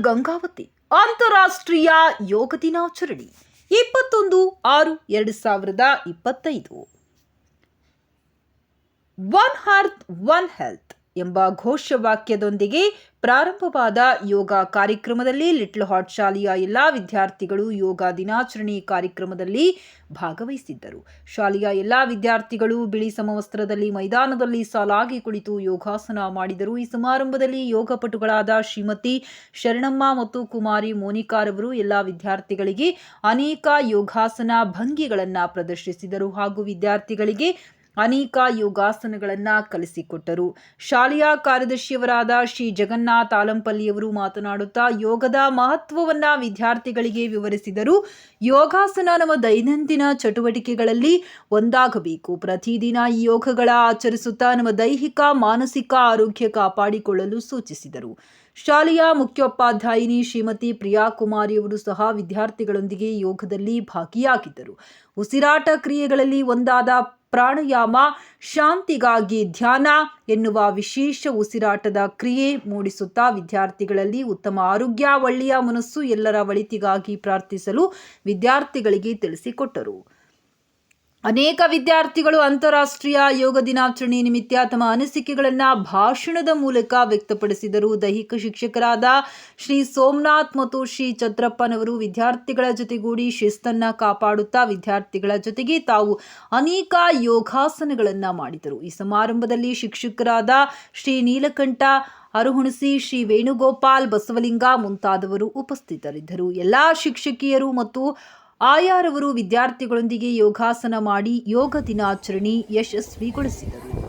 ಗಂಗಾವತಿ ಅಂತಾರಾಷ್ಟ್ರೀಯ ಯೋಗ ದಿನಾಚರಣೆ. ಇಪ್ಪತ್ತೊಂದು ಆರು ಎರಡು ಸಾವಿರದ ಇಪ್ಪತ್ತೈದು. One earth one health. ಎಂಬ ಘೋಷವಾಕ್ಯದೊಂದಿಗೆ ಪ್ರಾರಂಭವಾದ ಯೋಗ ಕಾರ್ಯಕ್ರಮದಲ್ಲಿ ಲಿಟ್ಲ್ ಹಾಟ್ ಶಾಲೆಯ ಎಲ್ಲ ವಿದ್ಯಾರ್ಥಿಗಳು ಯೋಗ ದಿನಾಚರಣೆ ಕಾರ್ಯಕ್ರಮದಲ್ಲಿ ಭಾಗವಹಿಸಿದ್ದರು. ಶಾಲೆಯ ಎಲ್ಲ ವಿದ್ಯಾರ್ಥಿಗಳು ಬಿಳಿ ಸಮವಸ್ತ್ರದಲ್ಲಿ ಮೈದಾನದಲ್ಲಿ ಸಾಲಾಗಿ ಕುಳಿತು ಯೋಗಾಸನ ಮಾಡಿದರು. ಈ ಸಮಾರಂಭದಲ್ಲಿ ಯೋಗಪಟುಗಳಾದ ಶ್ರೀಮತಿ ಶರಣಮ್ಮ ಮತ್ತು ಕುಮಾರಿ ಮೋನಿಕಾರವರು ಎಲ್ಲ ವಿದ್ಯಾರ್ಥಿಗಳಿಗೆ ಅನೇಕ ಯೋಗಾಸನ ಭಂಗಿಗಳನ್ನು ಪ್ರದರ್ಶಿಸಿದರು. ಹಾಗೂ ವಿದ್ಯಾರ್ಥಿಗಳಿಗೆ ಅನೇಕ ಯೋಗಾಸನಗಳನ್ನು ಕಲಿಸಿಕೊಟ್ಟರು. ಶಾಲೆಯ ಕಾರ್ಯದರ್ಶಿಯವರಾದ ಶ್ರೀ ಜಗನ್ನಾಥ್ ಆಲಂಪಲ್ಲಿಯವರು ಮಾತನಾಡುತ್ತಾ ಯೋಗದ ಮಹತ್ವವನ್ನು ವಿದ್ಯಾರ್ಥಿಗಳಿಗೆ ವಿವರಿಸಿದರು. ಯೋಗಾಸನ ನಮ್ಮ ದೈನಂದಿನ ಚಟುವಟಿಕೆಗಳಲ್ಲಿ ಒಂದಾಗಬೇಕು. ಪ್ರತಿದಿನ ಈ ಯೋಗಗಳ ಆಚರಿಸುತ್ತಾ ನಮ್ಮ ದೈಹಿಕ, ಮಾನಸಿಕ ಆರೋಗ್ಯ ಕಾಪಾಡಿಕೊಳ್ಳಲು ಸೂಚಿಸಿದರು. ಶಾಲೆಯ ಮುಖ್ಯೋಪಾಧ್ಯಾಯಿನಿ ಶ್ರೀಮತಿ ಪ್ರಿಯಾ ಕುಮಾರಿಯವರು ಸಹ ವಿದ್ಯಾರ್ಥಿಗಳೊಂದಿಗೆ ಯೋಗದಲ್ಲಿ ಭಾಗಿಯಾಗಿದ್ದರು. ಉಸಿರಾಟ ಕ್ರಿಯೆಗಳಲ್ಲಿ ಒಂದಾದ ಪ್ರಾಣಾಯಾಮ, ಶಾಂತಿಗಾಗಿ ಧ್ಯಾನ ಎನ್ನುವ ವಿಶೇಷ ಉಸಿರಾಟದ ಕ್ರಿಯೆ ಮೂಡಿಸುತ್ತಾ ವಿದ್ಯಾರ್ಥಿಗಳಲ್ಲಿ ಉತ್ತಮ ಆರೋಗ್ಯ, ಒಳ್ಳೆಯ ಮನಸ್ಸು ಎಲ್ಲರ ಒಳಿತಿಗಾಗಿ ಪ್ರಾರ್ಥಿಸಲು ವಿದ್ಯಾರ್ಥಿಗಳಿಗೆ ತಿಳಿಸಿಕೊಟ್ಟರು. ಅನೇಕ ವಿದ್ಯಾರ್ಥಿಗಳು ಅಂತಾರಾಷ್ಟ್ರೀಯ ಯೋಗ ದಿನಾಚರಣೆ ನಿಮಿತ್ತ ತಮ್ಮ ಅನಿಸಿಕೆಗಳನ್ನು ಭಾಷಣದ ಮೂಲಕ ವ್ಯಕ್ತಪಡಿಸಿದರು. ದೈಹಿಕ ಶಿಕ್ಷಕರಾದ ಶ್ರೀ ಸೋಮನಾಥ್ ಮತ್ತು ಶ್ರೀ ಚತ್ರಪ್ಪನವರು ವಿದ್ಯಾರ್ಥಿಗಳ ಜೊತೆಗೂಡಿ ಶಿಸ್ತನ್ನು ಕಾಪಾಡುತ್ತಾ ವಿದ್ಯಾರ್ಥಿಗಳ ಜೊತೆಗೆ ತಾವು ಅನೇಕ ಯೋಗಾಸನಗಳನ್ನು ಮಾಡಿದರು. ಈ ಸಮಾರಂಭದಲ್ಲಿ ಶಿಕ್ಷಕರಾದ ಶ್ರೀ ನೀಲಕಂಠ ಅರುಹುಣಸಿ ಶ್ರೀ ವೇಣುಗೋಪಾಲ್, ಬಸವಲಿಂಗ ಮುಂತಾದವರು ಉಪಸ್ಥಿತರಿದ್ದರು. ಎಲ್ಲ ಶಿಕ್ಷಕಿಯರು ಮತ್ತು ಆಯಾರವರು ವಿದ್ಯಾರ್ಥಿಗಳೊಂದಿಗೆ ಯೋಗಾಸನ ಮಾಡಿ ಯೋಗ ದಿನಾಚರಣೆ ಯಶಸ್ವಿಗೊಳಿಸಿದರು.